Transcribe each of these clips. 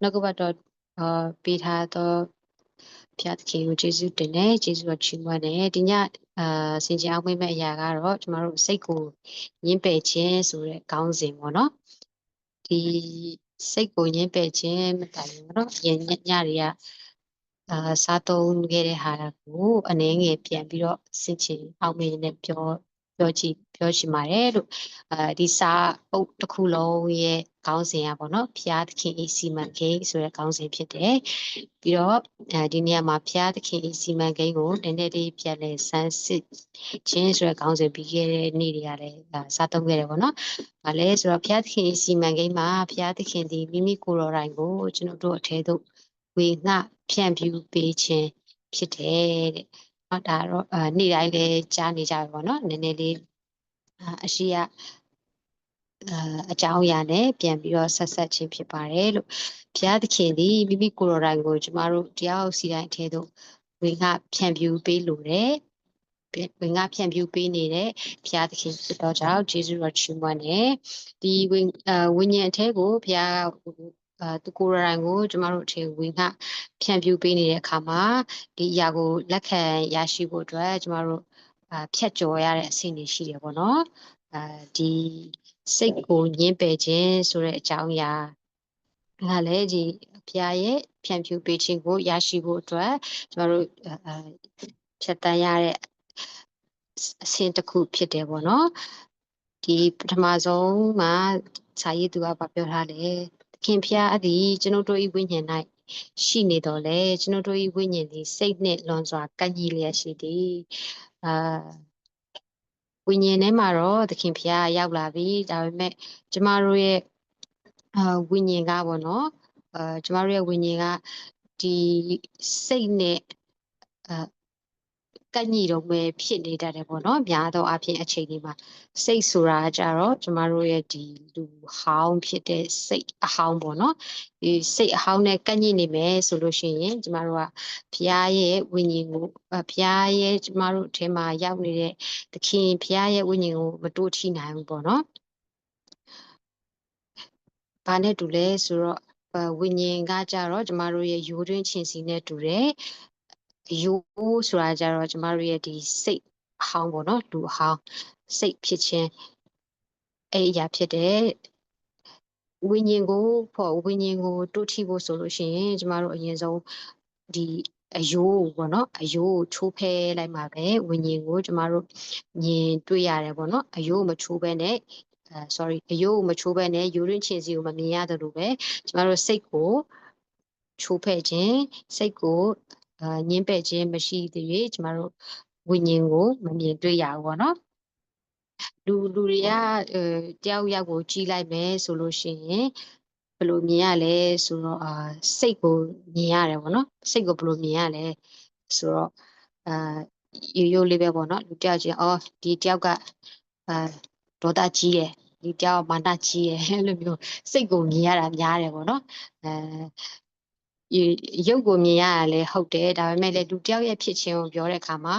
နှုတ်ကပတ်တော်အာပေးထားသောဖျားသခင်ကိုယေရှုတင်တယ်ယေရှုကိုချီးမွမ်းတယ်ဒီညအာဆင်ခြင်အောင်မိမဲ့အရာကတော့ကျမတို့စိတ်ကိုညှင်းပယ်ခြင်းဆိုတဲ့ခေါင်းစဉ်ပေါ့နော်ဒီစိတ်ကိုညှင်းပယ်ခြင်းမတိုင်ဘူးနော်ညညညတွေကအာစားသုံးခဲ့တဲ့ဟာကိုအနည်းငယ်ပြန်ပြီးတော့ဆင်ခြင်အောင်မိနဲ့ပြော ပြောချင်ပြောချင်ပါတယ်လို့အဲဒီစာအုပ်တစ်ခုလုံးရဲ့ခေါင်းစဉ်อ่ะပေါ့နော်ဖျားသခင်ဤစီမံကိန်းဆိုတဲ့ခေါင်းစဉ်ဖြစ်တယ်ပြီးတော့အဲဒီနေရာမှာဖျားသခင်ဤစီမံကိန်းကိုနည်းနည်းလေးပြန်လဲစမ်းစစ်ခြင်းဆိုတဲ့ခေါင်းစဉ်ပြီးခဲ့တဲ့နေ့တွေကလည်းစာသုံးခဲ့တယ်ပေါ့နော်။ဘာလဲဆိုတော့ဖျားသခင်ဤစီမံကိန်းမှာဖျားသခင်ဒီမိမိကိုယ်တော်တိုင်ကိုကျွန်တော်တို့အထဲသို့ဝေငှဖြန့်ဖြူးပေးခြင်းဖြစ်တယ်တဲ့။ဟော ဒါတော့အာနေ့တိုင်းလည်းကြားနေကြပါပေါ့နော်။နည်းနည်းလေးအာအရှိရအာအကြောင်းအရာနဲ့ပြန်ပြီးတော့ဆက်ဆက်ခြင်းဖြစ်ပါတယ်လို့ဘုရားသခင်သည်မိမိကိုယ်တော်တိုင်ကိုကျမတို့တရားစီတိုင်းအထဲသို့ဝေငှဖြန့်ဖြူးပေးလိုတယ်ဝင်ငါဖြန့်ဖြူးပေးနေတဲ့ဘုရားသခင်ဖြစ်တော်ကြောင့်ယေရှုတော်ချီးမွမ်းတယ်ဒီဝင်အဝိညာဉ်အထဲကိုဘုရား အာသူကိုယ်တိုင်ကိုကျမတို့အထေဝင်ငါဖြန့်ဖြူးပေးနေတဲ့အခါမှာဒီအရာကိုလက်ခံရရှိဖို့အတွက်ကျမတို့အာဖြတ်ကျော်ရတဲ့အဆင့်တွေရှိတယ်ပေါ့နော်အဲဒီစိတ်ကိုညှင်းပယ်ခြင်းဆိုတဲ့အကြောင်းအရာကလည်းဒီဘုရားရဲ့ဖြန့်ဖြူးပေးခြင်းကိုရရှိဖို့အတွက်ကျမတို့အာဖြတ်တန်းရတဲ့အဆင့်တစ်ခုဖြစ်တယ်ပေါ့နော်ဒီပထမဆုံးမှာစာရေးသူကပြောထားတယ်သ ခင်ဖျားသည်ကျွန်ုပ်တို့၏ဝိညာဉ်၌ရှိနေတော်လဲကျွန်ုပ်တို့၏ဝိညာဉ်သည်စိတ်နှင့်လွန်စွာကန့်ကြီးလျက်ရှိသည်အာဝိညာဉ်ထဲမှာတော့သခင်ဖျားရောက်လာပြီဒါပေမဲ့ကျမတို့ရဲ့အာဝိညာဉ်ကပေါ့နော်အာကျမတို့ရဲ့ဝိညာဉ်ကဒီစိတ်နဲ့အာ ကန့်ညီတော့ပဲဖြစ်နေတတ်တယ်ပေါ့နော်များသောအားဖြင့်အချိန်ဒီမှာစိတ်ဆိုတာကြတော့ကျမတို့ရဲ့ဒီလူဟောင်းဖြစ်တဲ့စိတ်အဟောင်းပေါ့နော်ဒီစိတ်အဟောင်းနဲ့ကန့်ညီနေမယ်ဆိုလို့ရှိရင်ကျမတို့ကဘုရားရဲ့ဝိညာဉ်ကိုဘုရားရဲ့ကျမတို့အထဲမှာရောက်နေတဲ့သခင်ဘုရားရဲ့ဝိညာဉ်ကိုမတိုးထိနိုင်ဘူးပေါ့နော်ဘာနဲ့တူလဲဆိုတော့ဝိညာဉ်ကကြတော့ကျမတို့ရဲ့ယိုးတွင်းချင်စီနဲ့တူတယ် ရိုးဆိုတာကြတော့ကျမတို့ရဲ့ဒီစိတ်အဟောင်းပေါ့နော်လူအဟောင်းစိတ်ဖြစ်ခြင်းအဲ့အရာဖြစ်တဲ့ဝိညာဉ်ကိုဖို့ဝိညာဉ်ကိုတိုးထိဖို့ဆိုလို့ရှိရင်ကျမတို့အရင်ဆုံးဒီအယိုးပေါ့နော်အယိုးကိုချိုးဖဲလိုက်မှာပဲဝိညာဉ်ကိုကျမတို့မြင်တွေ့ရတယ်ပေါ့နော်အယိုးမချိုးဘဲနဲ့အဲ sorry အယိုးကိုမချိုးဘဲနဲ့ယူရင်းချင်စီကိုမမြင်ရတယ်လို့ပဲကျမတို့စိတ်ကိုချိုးဖဲ့ခြင်းစိတ်ကို အာညင်းပယ်ခြင်းမရှိသေး၍ကျမတို့ဝိညာဉ်ကိုမမြင်တွေ့ရဘူးပေါ့နော်လူလူတွေကအဲတယောက်ယောက်ကိုကြီးလိုက်မယ်ဆိုလို့ရှိရင်ဘယ်လိုမြင်ရလဲဆိုတော့အာစိတ်ကိုမြင်ရတယ်ပေါ့နော်စိတ်ကိုဘယ်လိုမြင်ရလဲဆိုတော့အာရိုးရိုးလေးပဲပေါ့နော်လူတယောက်ချင်းအော်ဒီတယောက်ကအာဒေါသကြီးတယ်ဒီတယောက်မာနကြီးတယ်အဲ့လိုမျိုးစိတ်ကိုမြင်ရတာများတယ်ပေါ့နော်အဲ ရုပ်ကိုမြင်ရတာလည်းဟုတ်တယ်ဒါပေမဲ့လည်းလူတယောက်ရဲ့ဖြစ်ခြင်းကိုပြောတဲ့အခါမှာ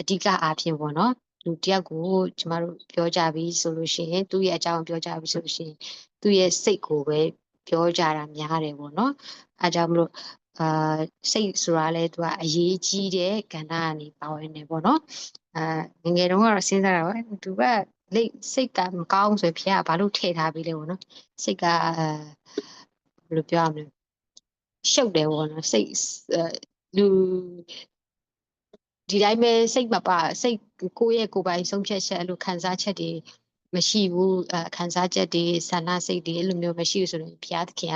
အဓိကအားဖြင့်ပေါ့နော်လူတယောက်ကိုကျမတို့ပြောကြပြီဆိုလို့ရှိရင်သူ့ရဲ့အကြောင်းပြောကြပြီဆိုလို့ရှိရင်သူ့ရဲ့စိတ်ကိုပဲပြောကြတာများတယ်ပေါ့နော်အဲကြောင့်မလို့အာစိတ်ဆိုတာလဲသူကအရေးကြီးတဲ့ကဏ္ဍကနေပါဝင်နေပေါ့နော်အာငငယ်တုန်းကတော့စဉ်းစားတာပါသူကလိတ်စိတ်ကမကောင်းဆိုရင်ဖခင်ကဘာလို့ထည့်ထားပြီးလဲပေါ့နော်စိတ်ကအဲဘယ်လိုပြောရမလဲ ရှုပ်တယ်ပေါ့နော်စိတ်လူဒီတိုင်းပဲစိတ်မပါစိတ်ကိုယ့်ရဲ့ကိုယ်ပိုင်ဆုံးဖြတ်ချက်အဲ့လိုခံစားချက်တွေမရှိဘူးအခံစားချက်တွေဆန္ဒစိတ်တွေအဲ့လိုမျိုးမရှိဘူးဆိုရင်ဘုရားသခင်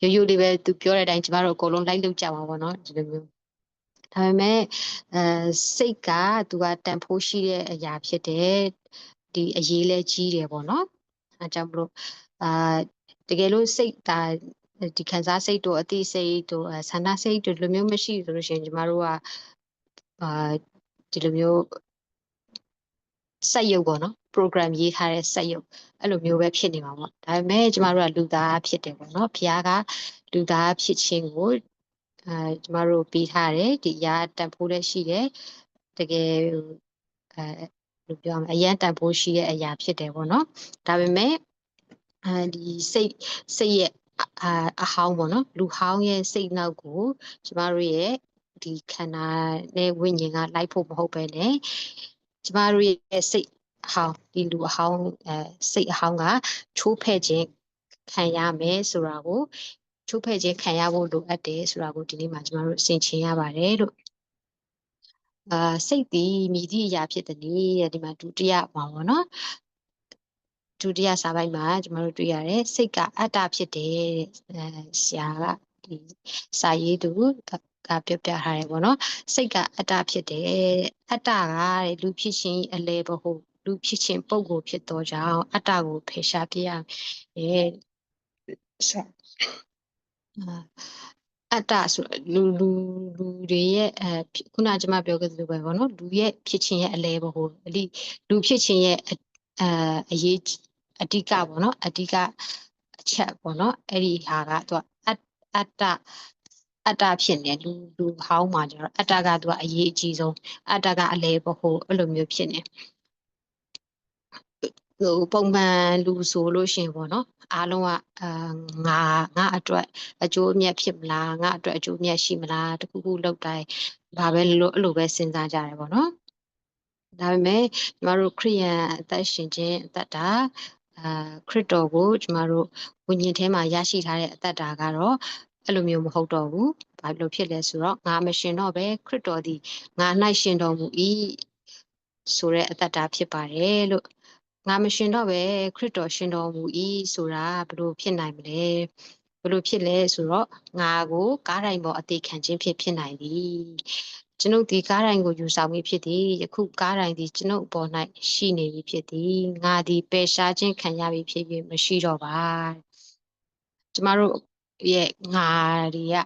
ကရိုးရိုးလေးပဲသူပြောတဲ့အတိုင်းကျမတို့အကုန်လုံးလိုက်လုပ်ကြပါဘောနော်ဒီလိုမျိုးဒါပေမဲ့အဲစိတ်ကသူကတန်ဖိုးရှိတဲ့အရာဖြစ်တယ်ဒီအရေးလဲကြီးတယ်ပေါ့နော်အဲကြောင့်မလို့အာတကယ်လို့စိတ်ဒါ ဒီခံစားစိတ်တို့အသိစိတ်တို့ဆန္ဒစိတ်တို့လိုမျိုးမရှိဆိုလို့ရှိရင်ကျမတို့ကအာဒီလိုမျိုးစက်ရုပ်ပေါ့နော် program ရေးထားတဲ့စက်ရုပ်အဲ့လိုမျိုးပဲဖြစ်နေမှာပေါ့ဒါပေမဲ့ကျမတို့ကလူသားဖြစ်တယ်ပေါ့နော်ဘုရားကလူသားဖြစ်ခြင်းကိုအဲကျမတို့ပေးထားတယ်ဒီရာတန်ဖိုးလည်းရှိတယ်တကယ်အဲလို့ပြောရမလဲအရန်တန်ဖိုးရှိတဲ့အရာဖြစ်တယ်ပေါ့နော်ဒါပေမဲ့အဲဒီစိတ်စိတ်ရဲ့ အာအဟောင်းပေါ့နော်လူဟောင်းရဲ့စိတ်နောက်ကိုကျမတို့ရဲ့ဒီခန္ဓာနဲ့ဝိညာဉ်ကလိုက်ဖို့မဟုတ်ပဲねကျမတို့ရဲ့စိတ်အဟောင်းဒီလူအဟောင်းအဲစိတ်အဟောင်းကချိုးဖဲ့ခြင်းခံရမယ်ဆိုတာကိုချိုးဖဲ့ခြင်းခံရဖို့လိုအပ်တယ်ဆိုတာကိုဒီနေ့မှာကျမတို့ဆင်ခြင်ရပါတယ်လို့အာစိတ်ဒီမြည်သည့်အရာဖြစ်တဲ့တဲ့ဒီမှာဒုတိယမှာပေါ့နော် ဒုတိယစာပိုက်မှာကျမတို့တွေ့ရတယ်စိတ်ကအတ္တဖြစ်တယ်တဲ့အဲဆရာကဒီစာရေးသူကပြောပြထားတယ်ပေါ့နော်စိတ်ကအတ္တဖြစ်တယ်တဲ့အတ္တကတဲ့လူဖြစ်ခြင်းအလဲဘဟုတ်လူဖြစ်ခြင်းပုံကိုဖြစ်တော့ကြောင့်အတ္တကိုဖယ်ရှားပြရမယ်ဆိုအာအတ္တဆိုလူလူလူတွေရဲ့အဲခုနကကျွန်မပြောခဲ့သလိုပဲပေါ့နော်လူရဲ့ဖြစ်ခြင်းရဲ့အလဲပေါ့ဟိုအလိလူဖြစ်ခြင်းရဲ့အဲအရေး အဓိကပေါ့နော်အဓိကအချက်ပေါ့နော်အဲ့ဒီဟာကသူကအအတ္တအတ္တဖြစ်နေလူလူဟောင်းမှာကျတော့အတ္တကသူကအရေးအကြီးဆုံးအတ္တကအလဲပေါ့ဟိုအဲ့လိုမျိုးဖြစ်နေဟိုပုံမှန်လူဆိုလို့ရှိရင်ပေါ့နော်အားလုံးကအာငါငါအတွက်အကျိုးအမြတ်ဖြစ်မလားငါအတွက်အကျိုးအမြတ်ရှိမလားတခုခုလောက်တိုင်းဘာပဲလို့အဲ့လိုပဲစဉ်းစားကြတယ်ပေါ့နော်ဒါပေမဲ့ကျမတို့ခရိယန်အသက်ရှင်ခြင်းအသက်တာ အာခရစ်တော်ကိုကျမတို့ဝိညာဉ်ထဲမှာရရှိထားတဲ့အသက်တာကတော့အဲ့လိုမျိုးမဟုတ်တော့ဘူးဘာလို့ဖြစ်လဲဆိုတော့ငါမရှင်တော့ပဲခရစ်တော်ဒီငါ၌ရှင်တော်မူ၏ဆိုတဲ့အသက်တာဖြစ်ပါတယ်လို့ငါမရှင်တော့ပဲခရစ်တော်ရှင်တော်မူ၏ဆိုတာဘလို့ဖြစ်နိုင်မလဲဘလို့ဖြစ်လဲဆိုတော့ငါကိုကားတိုင်းပေါ်အသေးခံခြင်းဖြစ်ဖြစ်နိုင်သည် ကျွန်ုပ်ဒီကားတိုင်းကိုယူဆောင်ပြီးဖြစ်သည်ယခုကားတိုင်းဒီကျွန်ုပ်ပေါ်၌ရှိနေပြီဖြစ်သည်ငါဒီပယ်ရှားခြင်းခံရပြီဖြစ်ပြီးမရှိတော့ပါကျမတို့ရဲ့ငါတွေက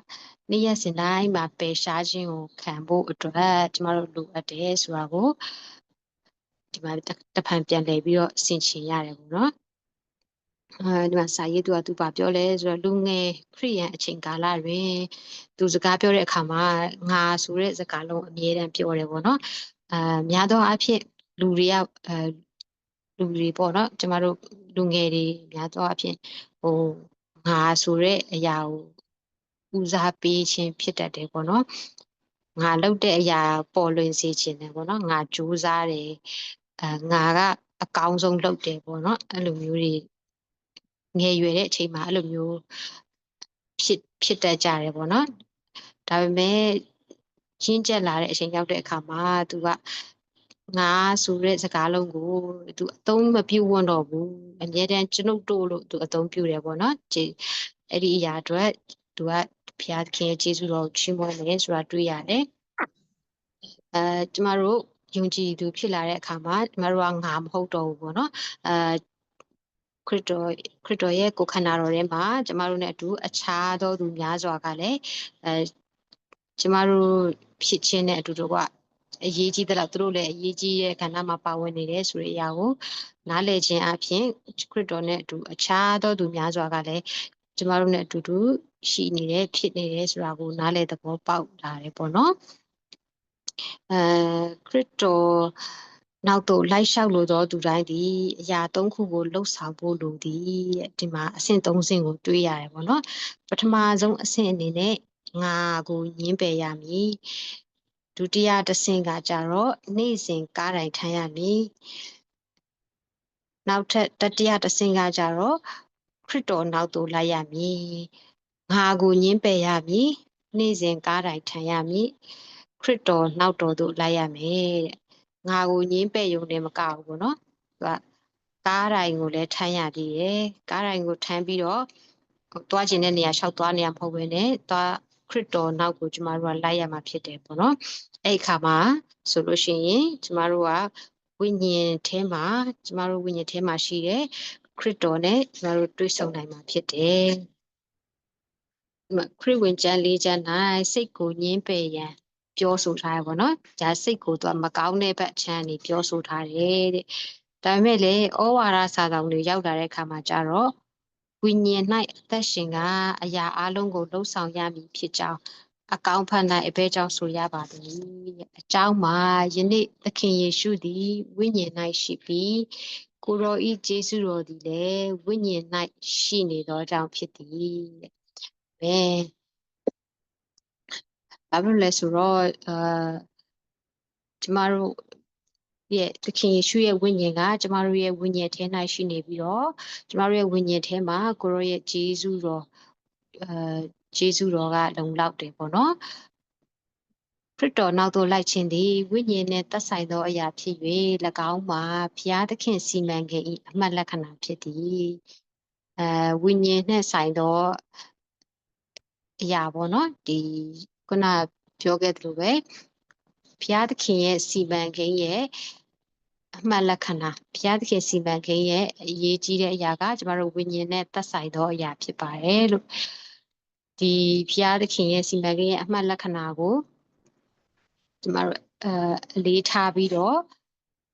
နေ့ရက်စဉ်တိုင်းမှာပယ်ရှားခြင်းကိုခံဖို့အတွက်ကျမတို့လိုအပ်တယ်ဆိုတာကိုဒီမှာတစ်ဖန်ပြန်လည်ပြီးတော့ဆင်ခြင်ရတယ်ပေါ့နော် အဲဒီမှာစာရေးသူကသူပါပြောလဲဆိုတော့လူငယ်ခရိယန်အချိန်ကာလတွင်သူစကားပြောတဲ့အခါမှာငါဆိုတဲ့စကားလုံးအမြဲတမ်းပြောတယ်ပေါ့နော်အာများသောအားဖြင့်လူတွေကအဲလူတွေပေါ့နော်ကျမတို့လူငယ်တွေများသောအားဖြင့်ဟိုငါဆိုတဲ့အရာကိုဦးစားပေးခြင်းဖြစ်တတ်တယ်ပေါ့နော်ငါလုပ်တဲ့အရာပေါ်လွင်စေခြင်းတယ်ပေါ့နော်ငါကြိုးစားတယ်အဲငါကအကောင်းဆုံးလုပ်တယ်ပေါ့နော်အဲ့လိုမျိုးတွေ ငယ်ရွယ်တဲ့အချိန်မှာအဲ့လိုမျိုးဖြစ်ဖြစ်တတ်ကြတယ်ပေါ့နော်ဒါပေမဲ့ရင်းကျက်လာတဲ့အချိန်ရောက်တဲ့အခါမှာသူကငါဆိုတဲ့စကားလုံးကိုသူအသုံးမပြုဝန်းတော့ဘူးအမြဲတမ်းကျွန်ုပ်တို့လို့သူအသုံးပြုတယ်ပေါ့နော်အဲ့ဒီအရာအတွက်သူကဘုရားသခင်ရဲ့ကျေးဇူးတော်ချီးမွမ်းတယ်ဆိုတာတွေ့ရတယ်အဲကျမတို့ယုံကြည်သူဖြစ်လာတဲ့အခါမှာကျမတို့ကငါမဟုတ်တော့ဘူးပေါ့နော်အဲ ခရစ်တော်ခရစ်တော်ရဲ့ကိုယ်ခန္ဓာတော်ထဲမှာကျမတို့နဲ့အတူအခြားသောသူများစွာကလည်းအဲကျမတို့ဖြစ်ခြင်းနဲ့အတူတူကအရေးကြီးတဲ့လောက်သူတို့လည်းအရေးကြီးတဲ့ကဏ္ဍမှာပါဝင်နေတယ်ဆိုတဲ့အရာကိုနားလည်ခြင်းအပြင်ခရစ်တော်နဲ့အတူအခြားသောသူများစွာကလည်းကျမတို့နဲ့အတူတူရှိနေတယ်ဖြစ်နေတယ်ဆိုတာကိုနားလည်သဘောပေါက်လာတယ်ပေါ့နော်အဲခရစ်တော် နောက်သို့လိုက်လျှောက်လိုသောသူတိုင်းသည်အရာ၃ခုကိုလှုပ်ဆောင်ဖို့လိုသည်ဒီမှာအဆင့်၃ဆင့်ကိုတွေးရတယ်ပေါ့နော်ပထမဆုံးအဆင့်အနေနဲ့ငါကိုညင်းပယ်ရမည်ဒုတိယတစ်ဆင့်ကကြတော့နေ့စဉ်ကားတိုင်းထမ်းရမည်နောက်ထပ်တတိယတစ်ဆင့်ကကြတော့ခရစ်တော်နောက်သို့လိုက်ရမည်ငါကိုညင်းပယ်ရမည်နေ့စဉ်ကားတိုင်းထမ်းရမည်ခရစ်တော်နောက်တော်သို့လိုက်ရမယ်တဲ့ ငါကိုညင်းပယ်ယုံတယ်မကဘူးပေါ့နော်သူကကားတိုင်းကိုလည်းထမ်းရသေးတယ်ကားတိုင်းကိုထမ်းပြီးတော့သွားခြင်းတဲ့နေရာလျှောက်သွားနေရမဟုတ်ဘဲနဲ့သွားခရစ်တော်နောက်ကိုကျမတို့ကလိုက်ရမှာဖြစ်တယ်ပေါ့နော်အဲ့ခါမှာဆိုလို့ရှိရင်ကျမတို့ကဝိညာဉ်ထဲမှာကျမတို့ဝိညာဉ်ထဲမှာရှိတဲ့ခရစ်တော်နဲ့ကျမတို့တွေ့ဆုံနိုင်မှာဖြစ်တယ်ခရစ်ဝင်ကျမ်းလေးကျမ်း၌စိတ်ကိုညင်းပယ်ရန် ပြောဆိုထားရပါတော့။ဒါစိတ်ကိုသူကမကောင်းတဲ့ဘက်ချမ်းနေပြောဆိုထားတယ်တဲ့။ဒါပေမဲ့လည်းဩဝါဒစာဆောင်တွေရောက်လာတဲ့အခါမှာကျတော့ဝိညာဉ်၌အသက်ရှင်ကအရာအလုံးကိုလှုပ်ဆောင်ရမည်ဖြစ်ကြောင်းအကောင်းဖန်၌အဘဲကြောင့်ဆိုရပါသည်အကြောင်းမှာယနေ့သခင်ယေရှုသည်ဝိညာဉ်၌ရှိပြီးကိုရောဤကျေးဇူးတော်သည်လည်းဝိညာဉ်၌ရှိနေသောကြောင့်ဖြစ်သည်တဲ့ဘယ် ဘာဖြစ်လို့လဲဆိုတော့အာကျမတို့ရဲ့သခင်ယေရှုရဲ့ဝိညာဉ်ကကျမတို့ရဲ့ဝိညာဉ်ထဲ၌ရှိနေပြီးတော့ကျမတို့ရဲ့ဝိညာဉ်ထဲမှာကိုရောရဲ့ဂျေဇုတော်အဲဂျေဇုတော်ကလုံလောက်တယ်ပေါ့နော်ခရစ်တော်နောက်သို့လိုက်ခြင်းသည်ဝိညာဉ်နှင့်သက်ဆိုင်သောအရာဖြစ်၍၎င်းမှာဘုရားသခင်စီမံခဲ့၏အမှတ်လက္ခဏာဖြစ်သည်အဲဝိညာဉ်နှင့်ဆိုင်သောအရာပေါ့နော်ဒီ ခုနပြောခဲ့သလိုပဲဘုရားသခင်ရဲ့စီမံကိန်းရဲ့အမှတ်လက္ခဏာဘုရားသခင်စီမံကိန်းရဲ့အရေးကြီးတဲ့အရာကကျမတို့ဝိညာဉ်နဲ့သက်ဆိုင်သောအရာဖြစ်ပါတယ်လို့ဒီဘုရားသခင်ရဲ့စီမံကိန်းရဲ့အမှတ်လက္ခဏာကိုကျမတို့အဲအလေးထားပြီးတော့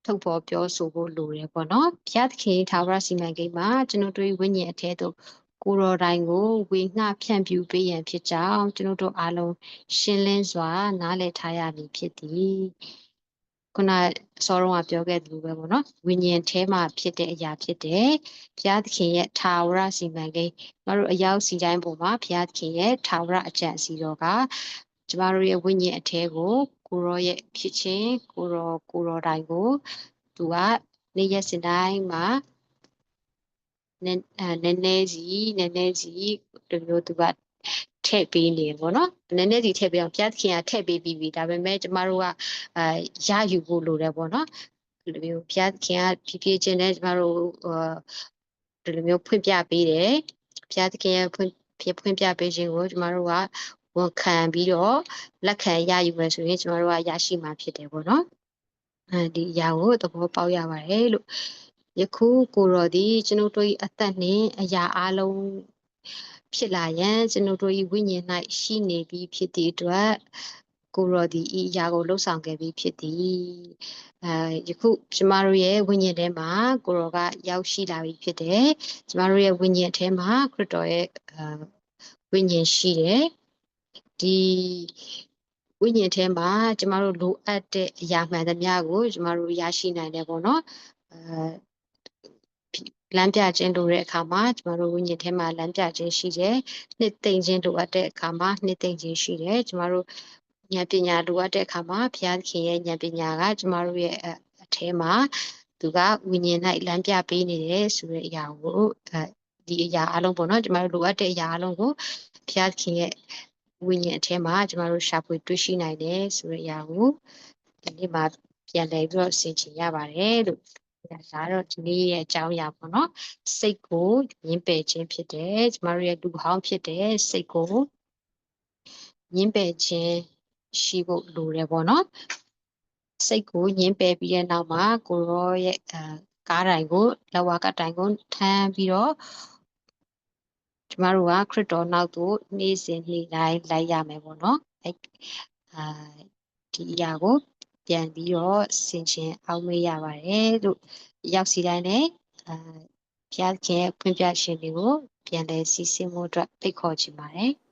ထုတ်ဖော်ပြောဆိုဖို့လိုတယ်ပေါ့နော်ဘုရားသခင်ထာဝရစီမံကိန်းမှာကျွန်တော်တို့ဝိညာဉ်အထဲသို့ ကိုယ်တော်တိုင်ကိုဝေငှဖြန့်ပြူပေးရန်ဖြစ်ကြောင်းကျွန်တော်တို့အားလုံးရှင်းလင်းစွာ နားလည်ထားရမည်ဖြစ်သည်ခုနစောရုံးကပြောခဲ့သလိုပဲပေါ့နော်ဝိညာဉ်ထဲမှာဖြစ်တဲ့အရာဖြစ်တယ်ဘုရားသခင်ရဲ့ထာဝရစီမံကိန်းကျမတို့အရောက်စီတိုင်းပုံမှာဘုရားသခင်ရဲ့ထာဝရအကြံအစီတော်ကကျမတို့ရဲ့ဝိညာဉ်အထဲကိုကိုရောရဲ့ဖြစ်ခြင်းကိုရောကိုရောတိုင်ကိုသူကနေ့ရက်စဉ်တိုင်းမှာ နည်းနည်းနည်းစီနည်းနည်းစီဒီလိုသူကထည့်ပေးနေပေါ့နော်နည်းနည်းစီထည့်ပေးအောင်ဘုရားသခင်ကထည့်ပေးပြီးပြီဒါပေမဲ့ကျမတို့ကအာရယူဖို့လိုတယ်ပေါ့နော်ဒီလိုမျိုးဘုရားသခင်ကဖြည်းဖြည်းချင်းနဲ့ကျမတို့ဒီလိုမျိုးဖွင့်ပြပေးတယ်ဘုရားသခင်ရဲ့ဖွင့်ဖြစ်ဖွင့်ပြပေးခြင်းကိုကျမတို့ကဝန်ခံပြီးတော့လက်ခံရယူမယ်ဆိုရင်ကျမတို့ကရရှိမှာဖြစ်တယ်ပေါ့နော်အဲဒီအရာကိုသဘောပေါက်ရပါတယ်လို့ ယခုကိုတော်သည်ကျွန်ုပ်တို့၏အသက်နှင့်အရာအလုံးဖြစ်လာရန်ကျွန်ုပ်တို့၏ဝိညာဉ်၌ရှိနေပြီးဖြစ်သည့်အတွက်ကိုတော်သည်ဤအရာကိုလှုပ်ဆောင်ခဲ့ပြီးဖြစ်သည်အဲယခုကျမတို့ရဲ့ဝိညာဉ်ထဲမှာကိုတော်ကရောက်ရှိလာပြီဖြစ်တယ်ကျမတို့ရဲ့ဝိညာဉ်ထဲမှာခရစ်တော်ရဲ့ဝိညာဉ်ရှိတယ်ဒီဝိညာဉ်ထဲမှာကျမတို့လိုအပ်တဲ့အရာမှန်သမျှကိုကျမတို့ရရှိနိုင်တယ်ပေါ့နော်အဲ လမ်းပြခြင်းလိုတဲ့အခါမှာကျမတို့ဝိညာဉ်ထဲမှာလမ်းပြခြင်းရှိတယ်နှစ်သိမ့်ခြင်းလိုအပ်တဲ့အခါမှာနှစ်သိမ့်ခြင်းရှိတယ်ကျမတို့ဉာဏ်ပညာလိုအပ်တဲ့အခါမှာဘုရားသခင်ရဲ့ဉာဏ်ပညာကကျမတို့ရဲ့အထဲမှာသူကဝိညာဉ်၌လမ်းပြပေးနေတယ်ဆိုတဲ့အရာကိုအဲဒီအရာအလုံးပေါ့နော်ကျမတို့လိုအပ်တဲ့အရာအလုံးကိုဘုရားသခင်ရဲ့ဝိညာဉ်အထဲမှာကျမတို့ရှာဖွေတွေ့ရှိနိုင်တယ်ဆိုတဲ့အရာကိုဒီနေ့မှာပြန်လည်ပြီးတော့ဆင်ခြင်ရပါတယ်လို့ ဒါတော့ဒီနေ့ရဲ့အကြောင်းအရာပေါ့နော်စိတ်ကိုညှင်းပယ်ခြင်းဖြစ်တယ်ကျမတို့ရဲ့လူဟောင်းဖြစ်တယ်စိတ်ကိုညှင်းပယ်ခြင်းရှိဖို့လိုတယ်ပေါ့နော်စိတ်ကိုညှင်းပယ်ပြီးတဲ့နောက်မှာကိုရောရဲ့အဲကားတိုင်ကိုလက်ဝါးကတိုင်ကိုထမ်းပြီးတော့ကျမတို့ကခရစ်တော်နောက်သို့နေ့စဉ်နေ့တိုင်းလိုက်ရမယ်ပေါ့နော်အဲအာဒီအရာကို ပြန်ပြီးတော့ဆင်ခြင်အောင်မေးရပါတယ်လို့ရောက်စီတိုင်းလည်းအာဘုရားခင်ဖွင့်ပြရှင်တွေကိုပြန်လည်စီစဉ်မှုအတွက်ဖိတ်ခေါ်ချင်ပါတယ်။